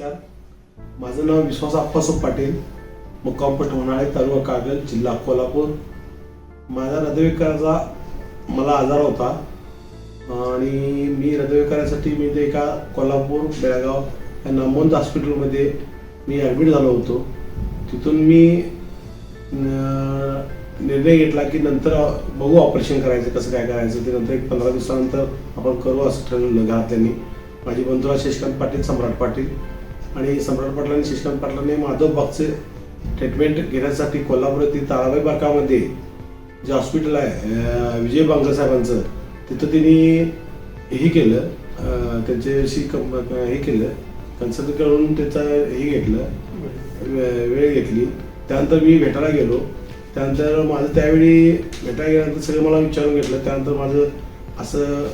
नमस्कार. माझं नाव विश्वास आप्पासो पाटील. मुक्काम पटवणाळे तालुका कागल जिल्हा कोल्हापूर. माझा हृदयविकाराचा मला आजार होता. आणि मी हृदयविकारासाठी मी ते एका कोल्हापूर बेळगाव या नामवंत हॉस्पिटलमध्ये मी ॲडमिट झालो होतो. तिथून मी न- निर्णय घेतला की नंतर बघू ऑपरेशन करायचं कसं काय करायचं. ते नंतर एक पंधरा दिवसानंतर आपण करू असं ठरवलं घरातल्यांनी. माझी बंधुरा शशिकांत पाटील सम्राट पाटील. आणि सम्राट पाटलांनी आणि पाटलांनी माधव बागचे ट्रीटमेंट घेण्यासाठी कोल्हापूर येथील ताराबाई बारकामध्ये जे हॉस्पिटल आहे विजय बांगर साहेबांचं तिथं त्यांनी हे केलं त्यांच्याशी कम हे केलं कन्सल्ट करून त्याचा हे घेतलं वे- वेळ घेतली. त्यानंतर मी भेटायला गेलो. त्यानंतर माझं त्यावेळी भेटायला गेल्यानंतर सगळं मला विचारून घेतलं. त्यानंतर माझं असं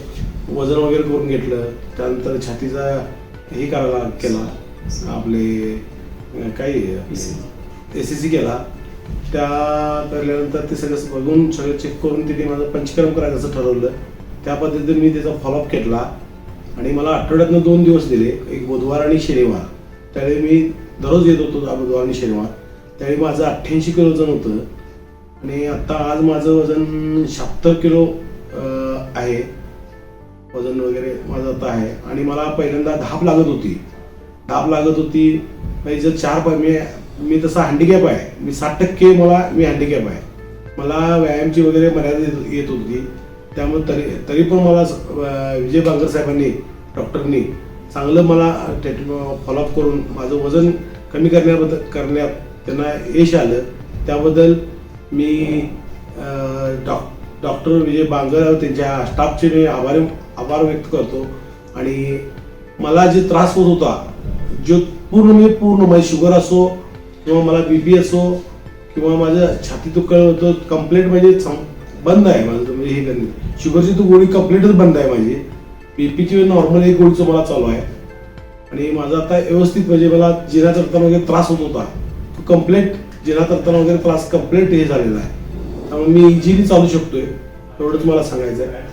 वजन वगैरे करून घेतलं. त्यानंतर छातीचा हे करायला केला. आपले काही एस सी केला. त्या करल्यानंतर ते सगळं बघून सगळं चेक करून तिथे माझं पंचकर्म करायचं ठरवलं. त्या पद्धतीने मी त्याचा फॉलोअप घेतला. आणि मला आठवड्यातनं दोन दिवस दिले. एक बुधवार आणि शनिवार. त्यावेळी मी दररोज येत होतो बुधवार आणि शनिवार. त्यावेळी माझं अठ्ठ्याऐंशी किलो वजन होतं. आणि आता आज माझं वजन शहात्तर किलो आहे. वजन वगैरे माझं आता आहे. आणि मला पहिल्यांदा धाप लागत होती. ताप लागत होती. म्हणजे जर चार पाय मी मी तसा हँडिकॅप आहे. मी साठ टक्के मला मी हँडिकॅप आहे. मला व्यायामची वगैरे मर्यादा येत- होती. त्यामुळे तरी तरी पण मला विजय बांगर साहेबांनी डॉक्टरनी चांगलं मला ट्रीटमेंट फॉलोअप करून माझं वजन कमी करण्याबद्दल करण्यात त्यांना यश आलं. त्याबद्दल मी डॉ डॉक डॉक्टर विजय बांगर त्यांच्या स्टाफचे मी आभार आभार व्यक्त करतो. आणि मला जे त्रास होत होता जो पूर्ण म्हणजे पूर्ण माझी शुगर असो किंवा मला बी पी असो किंवा माझ्या छाती दुखळ होतं कंप्लेंट म्हणजे बंद आहे माझं म्हणजे हे करणे शुगरची तो गोळी कंप्लेंटच बंद आहे माझी. बीपीची नॉर्मल एक गोळीचं मला चालू आहे. आणि माझा आता व्यवस्थित म्हणजे मला जिरा चढताना वगैरे त्रास होत होता. तो कंप्लेंट जिरा चढताना वगैरे त्रास कंप्लेंट हे झालेला आहे. त्यामुळे मी इझिली चालू शकतोय एवढंच मला सांगायचं आहे